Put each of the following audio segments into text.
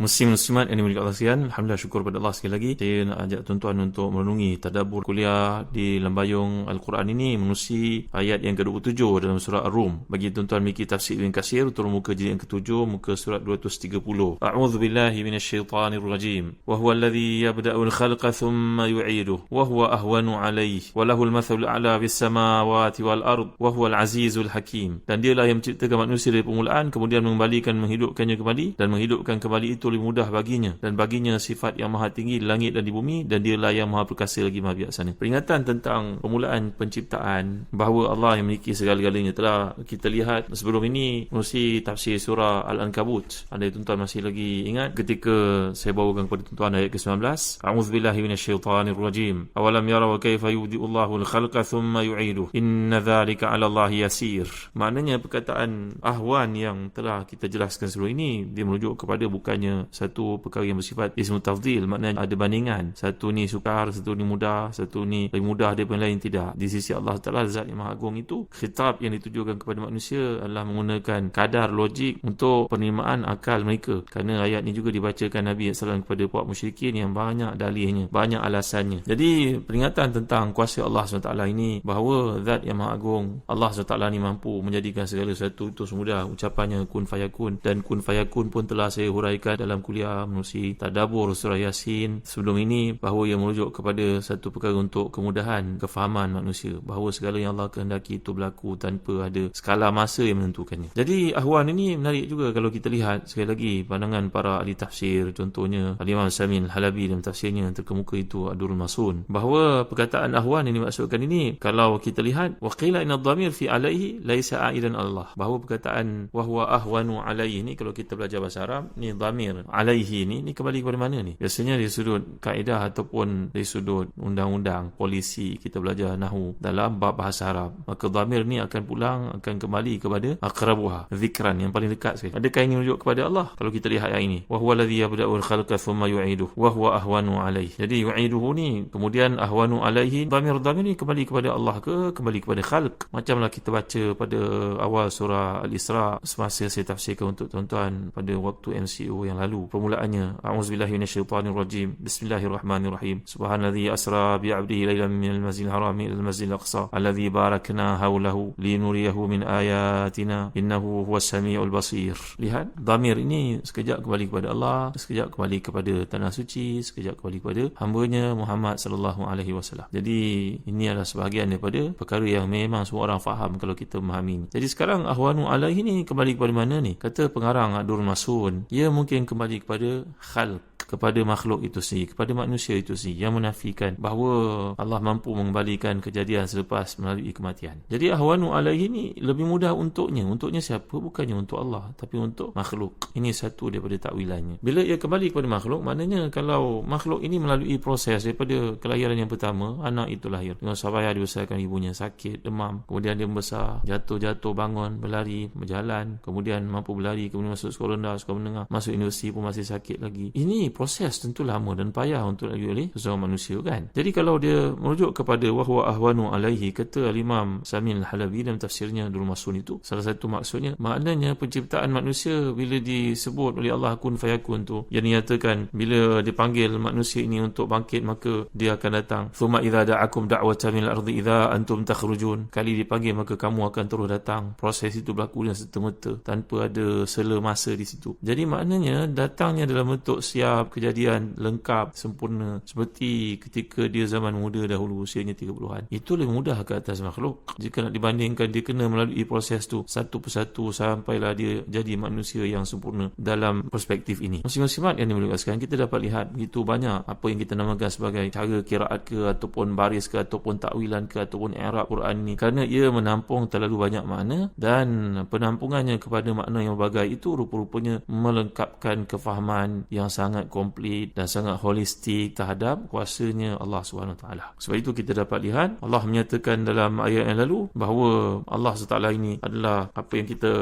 Muslim Muslimat yang dimiliki Allah sekalian Alhamdulillah syukur pada Allah sekali lagi. Saya nak ajak tuan-tuan untuk merenungi Tadabur kuliah di lembayung Al-Quran ini Menusi ayat yang ke-27 dalam surah Ar-Rum. Bagi tuan-tuan memiliki tafsir Ibn Kasir Turun muka jilid yang ke-7 Muka surat 230 A'udhu billahi minasyaitanir rajim. Wahuwa alladhi yabda'ul khalqa thumma yu'iduh. Wahuwa ahwanu alaih Walahul mathul a'la bis samawati wal ard. Wahuwa al-azizul hakim. Dan dialah yang menciptakan manusia dari permulaan Kemudian mengembalikan, menghidupkannya kembali Dan menghidupkan kembali itu lebih mudah baginya dan baginya sifat yang maha tinggi di langit dan di bumi dan dia lah yang maha perkasa lagi maha bijaksana. Peringatan tentang permulaan penciptaan bahawa Allah yang memiliki segala-galanya telah kita lihat sebelum ini melalui tafsir surah Al-Ankabut. Anda tuan-tuan masih lagi ingat ketika saya bawakan kepada tuan-tuan ayat ke-19. A'udzubillahi minasyaitanirrajim. Awalam yaraw kaifa yubdi'u Allahu al-khalqa thumma yu'iduh. Inna dhalika 'ala Allah yasir. Maknanya perkataan ahwan yang telah kita jelaskan sebelum ini dia merujuk kepada bukannya satu perkara yang bersifat ismu tafdil maknanya ada bandingan. Satu ni sukar satu ni mudah satu ni lebih mudah daripada lain tidak. Di sisi Allah Taala zat yang maha agung itu khitab yang ditujukan kepada manusia adalah menggunakan kadar logik untuk penerimaan akal mereka. Kerana ayat ini juga dibacakan Nabi SAW kepada puak musyrikin yang banyak dalihnya banyak alasannya. Jadi peringatan tentang kuasa Allah SWT ini bahawa zat yang maha agung Allah SWT ni mampu menjadikan segala sesuatu itu semudah. Ucapannya kun fayakun dan kun fayakun pun telah saya huraikan dalam kuliah menusi tadabur surah Yasin. Sebelum ini bahawa ia merujuk kepada satu perkara untuk kemudahan kefahaman manusia bahawa segala yang Allah kehendaki itu berlaku tanpa ada skala masa yang menentukannya. Jadi ahwan ini menarik juga kalau kita lihat sekali lagi pandangan para ahli tafsir. Contohnya Al-Imam Samin Halabi dalam tafsirnya yang terkemuka itu Adurul Masun. Bahawa perkataan ahwan ini maksudkan ini kalau kita lihat waqila inna dhamir fi alaihi laisa aidan Allah. Bahawa perkataan wahwa ahwanu alaihi ini kalau kita belajar bahasa Arab ni dhamir alaihi ni ni kembali kepada mana ni? Biasanya dari sudut kaedah ataupun dari sudut undang-undang polisi kita belajar nahu dalam bab bahasa Arab. Maka dhamir ni akan pulang akan kembali kepada aqrabuha zikran yang paling dekat sekali. Adakah ini merujuk kepada Allah? Kalau kita lihat ayat ini. Wa huwa alladhi yabda'u al-khalqa thumma yu'iduh wa huwa ahwanu alaihi. Jadi yu'iduhu ni kemudian ahwanu alaihi dhamir dhamir ni kembali kepada Allah ke? Kembali kepada khalq? Macamlah kita baca pada awal surah al-Isra semasa saya tafsirkan untuk tuan-tuan pada waktu MCO yang lalu permulaannya. A'udzubillahi minasyaitonirrajim bismillahirrahmanirrahim. Subhanalladzi asra bi 'abdihi lailan minal masjidil haram ilal masjidil aqsa alladzi barakna hawlahu linuriyahu min ayatina innahu huwas samiul basir. Lihat dhamir ini sekejap kembali kepada Allah sekejap kembali kepada tanah suci sekejap kembali kepada hamba-Nya Muhammad sallallahu alaihi wasallam. Jadi ini adalah sebahagian daripada perkara yang memang semua orang faham kalau kita memahami jadi sekarang ahwanu alaihi ni kembali kepada mana ni? Kata pengarang Abdul Masun ia mungkin kembali kepada khalq kepada makhluk itu sendiri kepada manusia itu sendiri yang menafikan bahawa Allah mampu mengembalikan kejadian selepas melalui kematian. Jadi ahwanu alaihi ni lebih mudah untuknya. Untuknya siapa? Bukannya untuk Allah tapi untuk makhluk. Ini satu daripada takwilannya. Bila ia kembali kepada makhluk maknanya kalau makhluk ini melalui proses daripada kelahiran yang pertama anak itu lahir. Dengan sabaya dibesarkan ibunya sakit demam. Kemudian dia membesar jatuh-jatuh bangun berlari berjalan. Kemudian mampu berlari kemudian masuk sekolah rendah sekolah menengah. Masuk universiti pun masih sakit lagi. Ini proses tentu lama dan payah untuk lagi oleh sesama manusia kan. Jadi kalau dia merujuk kepada wahwa ahwanu alaihi kata al-Imam Samin al-Halabi dalam tafsirnya Dul Masun itu salah satu maksudnya maknanya penciptaan manusia bila disebut oleh Allah kun fayakun tu yang dinyatakan bila dipanggil manusia ini untuk bangkit maka dia akan datang. Thumma idza da'akum da'watan min al-ardi idza antum takhrujun. Kali dipanggil maka kamu akan terus datang. Proses itu berlaku dengan serta-merta tanpa ada sela masa di situ. Jadi maknanya datangnya dalam bentuk siap kejadian lengkap sempurna seperti ketika dia zaman muda dahulu usianya 30-an itu lebih mudah ke atas makhluk. Jika nak dibandingkan dia kena melalui proses tu satu persatu sampailah dia jadi manusia yang sempurna dalam perspektif ini. Muslim-muslimat yang dimuliakan kita dapat lihat begitu banyak apa yang kita namakan sebagai cara kiraat ke ataupun baris ke ataupun takwilan ke ataupun i'rab Quran ini kerana ia menampung terlalu banyak makna dan penampungannya kepada makna yang berbagai itu rupa-rupanya melengkapkan kefahaman yang sangat komplit dan sangat holistik terhadap kuasanya Allah SWT. Sebab itu kita dapat lihat Allah menyatakan dalam ayat yang lalu bahawa Allah SWT ini adalah apa yang kita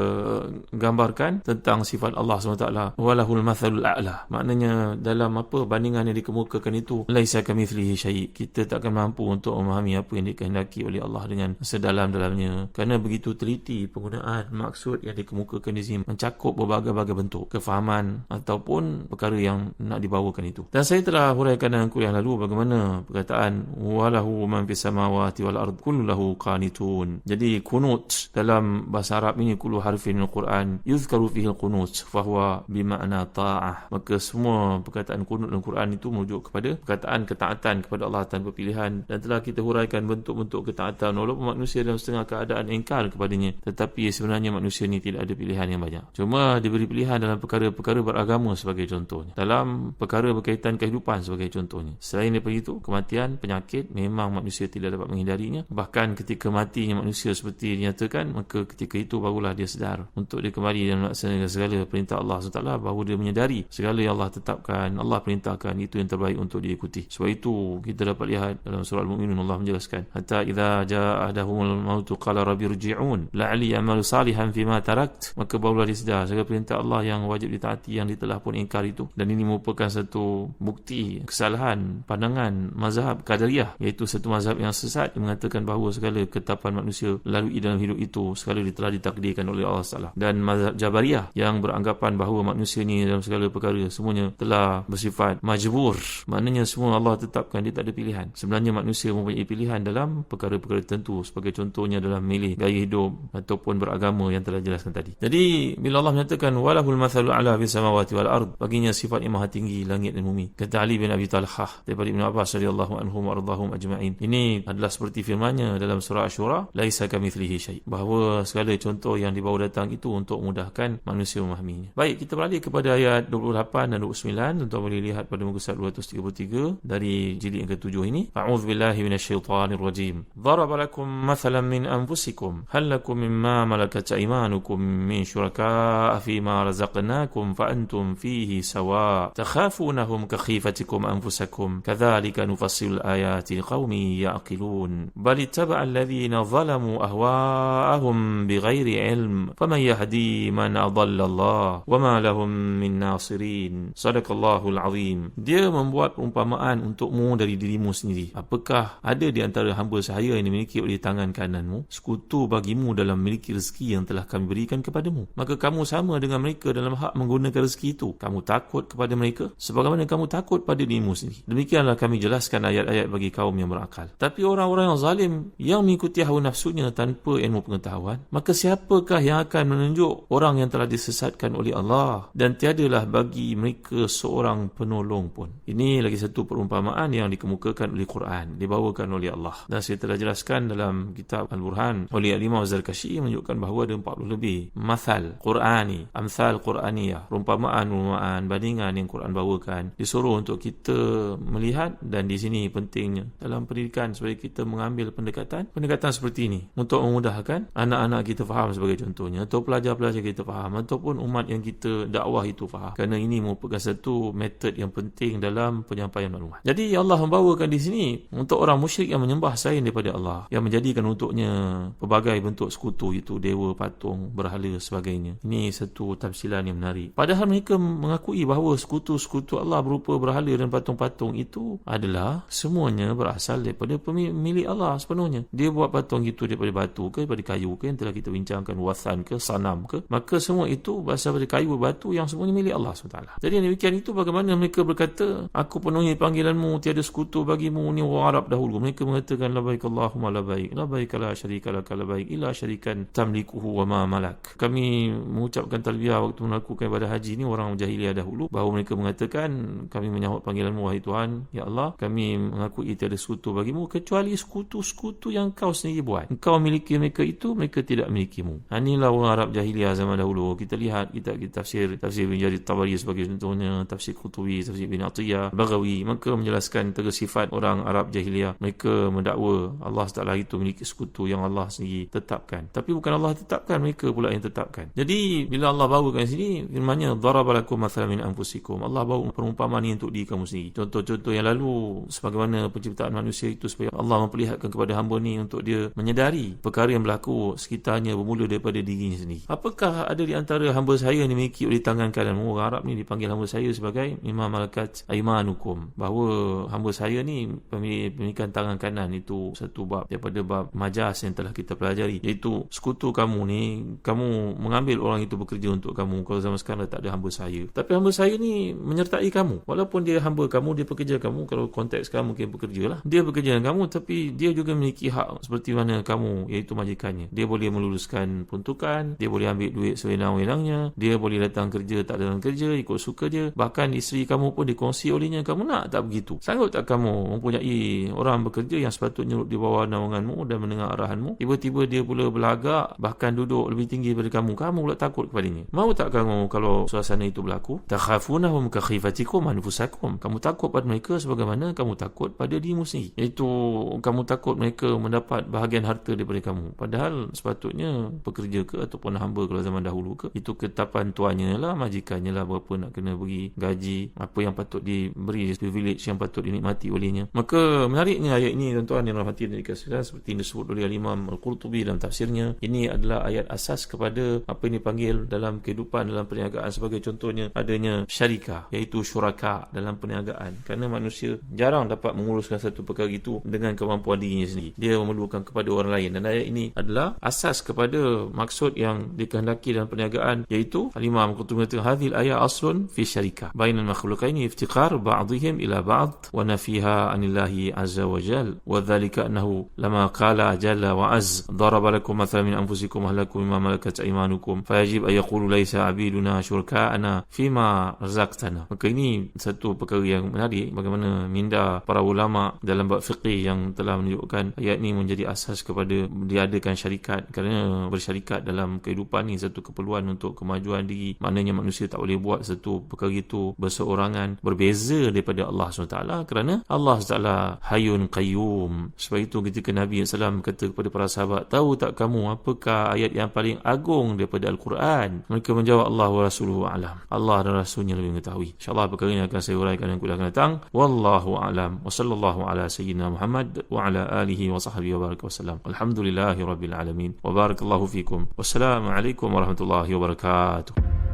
gambarkan tentang sifat Allah SWT walahul mathalul a'la. Maknanya dalam apa bandingan yang dikemukakan itu laisa kamithlihi syai. Kita tak akan mampu untuk memahami apa yang dikehendaki oleh Allah dengan sedalam-dalamnya. Kerana begitu teliti penggunaan maksud yang dikemukakan di sini mencakup berbagai-bagai bentuk kefahaman ataupun perkara yang nak dibawakan itu. Dan saya telah huraikan dalam kuliah lalu bagaimana perkataan walahu man fis samawati wal ard kullu lahu qanitun. Jadi kunut dalam bahasa Arab ini kullu harfin al-Quran yuzkaru fihi al-qunut fa huwa bimakna ta'ah. Maka semua perkataan kunut dalam Quran itu merujuk kepada perkataan ketaatan kepada Allah tanpa pilihan dan telah kita huraikan bentuk-bentuk ketaatan walaupun manusia dalam setengah keadaan engkar kepadanya tetapi sebenarnya manusia ini tidak ada pilihan yang banyak. Cuma diberi pilihan dalam perkara-perkara beragama sebagai contohnya. Dalam perkara berkaitan kehidupan sebagai contohnya. Selain daripada itu, kematian, penyakit memang manusia tidak dapat menghindarinya. Bahkan ketika matinya manusia seperti dinyatakan, maka ketika itu barulah dia sedar untuk dia kembali dan melaksanakan segala perintah Allah SWT bahawa dia menyedari segala yang Allah tetapkan, Allah perintahkan itu yang terbaik untuk diikuti. Sebab itu kita dapat lihat dalam surah Al-Mu'minun Allah menjelaskan, hatta idza jaa ahdahumul mautu qala rabbi rji'un la'ali amalu salihan fima tarakt maka barulah dia sedar segala perintah Allah yang wajib ditaati yang ditelah pun ingkar itu dan ini merupakan satu bukti kesalahan pandangan mazhab Qadariyah iaitu satu mazhab yang sesat yang mengatakan bahawa segala ketapan manusia lalui dalam hidup itu sekali telah ditakdirkan oleh Allah Taala. Dan mazhab Jabariyah yang beranggapan bahawa manusia ini dalam segala perkara semuanya telah bersifat majbur. Maknanya semua Allah tetapkan dia tak ada pilihan. Sebenarnya manusia mempunyai pilihan dalam perkara-perkara tertentu sebagai contohnya dalam milih gaya hidup ataupun beragama yang telah jelaskan tadi. Jadi bila Allah menyatakan walahul mathalu ala fis samawati wal ard baginya sifat yang maha tinggi langit dan bumi. Kata Ali bin Abi Talhah daripada Ibn Abbas radhiyallahu anhum waradhahum ajma'in. Ini adalah seperti firmannya dalam surah Ashura laisa kamitslihi syai. Bahawa segala contoh yang dibawa datang itu untuk mudahkan manusia memahaminya. Baik kita beralih kepada ayat 28 dan 29 untuk boleh lihat pada muka surat 233 dari jilid yang ketujuh ini. A'udzu billahi minasyaitanir rajim darab lakum mathalan min anfusikum. Hal lakum mimma malakat aymanukum min syuraka fi ma razaqnakum fa antum fihi sawa' takhafunahum kakhifatikum anfusakum. Kadhalika nufassilu ayati liqaumi yaqilun. Bal ittaba'a alladhina zalamu ahwa'ahum bighairi ilm. Faman yahdi man adalla Allah wama lahum min nasirin. Sadaqallahu alazim. Dia membuat perumpamaan untukmu dari dirimu sendiri. Apakah ada di antara hamba sahaya yang dimiliki oleh tangan kananmu? Sekutu bagimu dalam memiliki rezeki yang telah kami berikan kepadamu. Maka kamu sama dengan mereka dalam hak menggunakan rezeki itu. Kamu takut kepada mereka sebagaimana kamu takut pada dirimu sendiri. Demikianlah kami jelaskan ayat-ayat bagi kaum yang berakal. Tapi orang-orang yang zalim yang mengikuti hawa nafsunya tanpa ilmu pengetahuan maka siapakah yang akan menunjuk orang yang telah disesatkan oleh Allah dan tiadalah bagi mereka seorang penolong pun? Ini lagi satu perumpamaan yang dikemukakan oleh Quran dibawakan oleh Allah. Dan saya telah jelaskan dalam kitab Al-Burhan oleh Al-Imam Zarkashi menunjukkan bahawa ada 40 lebih masal Qurani amsal Quraniyah. Perumpamaan-perumpamaan bandingan yang Quran bawakan. Disuruh untuk kita melihat dan di sini pentingnya dalam pendidikan supaya kita mengambil pendekatan pendekatan seperti ini. Untuk memudahkan anak-anak kita faham sebagai contohnya atau pelajar-pelajar kita faham ataupun umat yang kita dakwah itu faham. Kerana ini merupakan satu metod yang penting dalam penyampaian maklumat. Jadi Allah membawakan di sini untuk orang musyrik yang menyembah selain daripada Allah yang menjadikan untuknya pelbagai bentuk sekutu itu dewa patung berhala sebagainya. Ini satu tafsiran yang menarik. Padahal mereka mengakui bahawa sekutu-sekutu Allah berupa berhala dan patung-patung itu adalah semuanya berasal daripada pemilik Allah sepenuhnya. Dia buat patung itu daripada batu ke daripada kayu ke yang telah kita bincangkan wasan ke sanam ke. Maka semua itu berasal daripada kayu batu yang semuanya milik Allah SWT. Jadi demikian itu bagaimana mereka berkata aku penuhi panggilanmu tiada sekutu bagimu ni orang Arab dahulu. Mereka mengatakan labaik Allahumma labaik labaik la syarika laka labaik ila syarikan tamlikuhu wa ma malak. Kami mengucapkan talbiyah waktu melakukan ibadah haji sini orang jahiliah dahulu bahawa mereka mengatakan kami menyahut panggilanmu wahai Tuhan. Ya Allah kami mengakui tiada sekutu bagimu kecuali sekutu-sekutu yang kau sendiri buat. Engkau miliki mereka itu mereka tidak milikimu. Inilah orang Arab jahiliah zaman dahulu. Kita lihat kita kita tafsir tafsir bin Jarir Tabari sebagai contohnya tafsir Qutubi tafsir bin Atiyah Bagawi mereka menjelaskan tiga sifat orang Arab jahiliah mereka mendakwa Allah Taala itu memiliki sekutu yang Allah sendiri tetapkan. Tapi bukan Allah tetapkan mereka pula yang tetapkan. Jadi bila Allah bawakan sini firman-Nya darabalakum mathalan min anfusikum Allah bawa perumpamaan ini untuk diri kamu sendiri. Contoh-contoh yang lalu sebagaimana penciptaan manusia itu supaya Allah memperlihatkan kepada hamba ni untuk dia menyedari perkara yang berlaku sekitarnya bermula daripada dirinya sendiri. Apakah ada di antara hamba saya yang memiliki oleh tangan kanan? Orang Arab ni dipanggil hamba saya sebagai imam malakat aimanukum bahawa hamba saya ni pemilikan tangan kanan itu satu bab daripada bab majas yang telah kita pelajari. Iaitu sekutu kamu ni kamu mengambil orang itu bekerja untuk kamu. Kalau zaman sekarang tak ada hamba saya. Tapi hamba saya ni menyertai kamu. Walaupun dia hamba kamu dia pekerja kamu kalau konteks kamu mungkin bekerja lah. Dia bekerja dengan kamu tapi dia juga memiliki hak seperti mana kamu iaitu majikannya. Dia boleh meluluskan peruntukan dia boleh ambil duit sewenang-wenangnya dia boleh datang kerja tak datang kerja ikut suka dia. Bahkan isteri kamu pun dikongsi olehnya kamu nak tak begitu? Sanggup tak kamu mempunyai orang bekerja yang sepatutnya di bawah naunganmu dan mendengar arahanmu? Tiba-tiba dia pula berlagak bahkan duduk lebih tinggi daripada kamu. Kamu pula takut kepadanya. Mau tak kamu kalau suasana itu berlaku takhafunahum ka khifatikum anfusakum kamu takut pada mereka sebagaimana kamu takut pada dirimu sendiri. Iaitu kamu takut mereka mendapat bahagian harta daripada kamu. Padahal sepatutnya pekerja ke ataupun hamba kalau zaman dahulu ke itu ketapan tuannya lah majikannya lah berapa nak kena beri gaji apa yang patut diberi privilege yang patut dinikmati olehnya. Maka menariknya ayat ini tuan-tuan yang rahmati dan dikasihkan seperti yang disebut oleh Imam Al-Qurtubi dalam tafsirnya ini adalah ayat asas kepada apa yang dipanggil dalam kehidupan dalam perniagaan. Sebagai contohnya adanya syarikah iaitu syuraka dalam perniagaan. Kerana manusia jarang dapat menguruskan satu perkara itu dengan kemampuan dirinya sendiri. Dia memerlukan kepada orang lain. Dan ayat ini adalah asas kepada maksud yang dikehendaki dalam perniagaan iaitu Al-Imam mengatakan hadhil ayat aslun fi syarikah bainal makhluqaini iftiqar ba'dihim ila ba'd wa nafiha anillahi azza wa jal. Wa dhalika annahu lama qala jalla wa az daraba lakum mathalan min anfusikum ahlakum mimma malakat aymanukum fayajib ay yaqulu laysa abiduna syurka'ana fima razaqtana maka ini satu perkara yang menarik. Bagaimana minda para ulama dalam bab fiqih yang telah menunjukkan ayat ini menjadi asas kepada diadakan syarikat. Kerana bersyarikat dalam kehidupan ini satu keperluan untuk kemajuan diri. Maknanya manusia tak boleh buat satu perkara itu berseorangan berbeza daripada Allah SWT. Kerana Allah SWT hayun qayyum. Sebab itu ketika Nabi SAW kata kepada para sahabat tahu tak kamu apakah ayat yang paling agung daripada Al-Quran? Mereka menjawab Allah wa Rasuluhu alam. Allah dan Rasulnya lebih mengetahui insyaAllah perkara ini akan saya uraikan yang kuliah akan datang Wallahu alam wa sallallahu ala sayyidina Muhammad wa ala alihi wa sahbihi wa baraka wasallam alhamdulillahi rabbil alamin wa barakallahu fikum wassalamu alaikum warahmatullahi wabarakatuh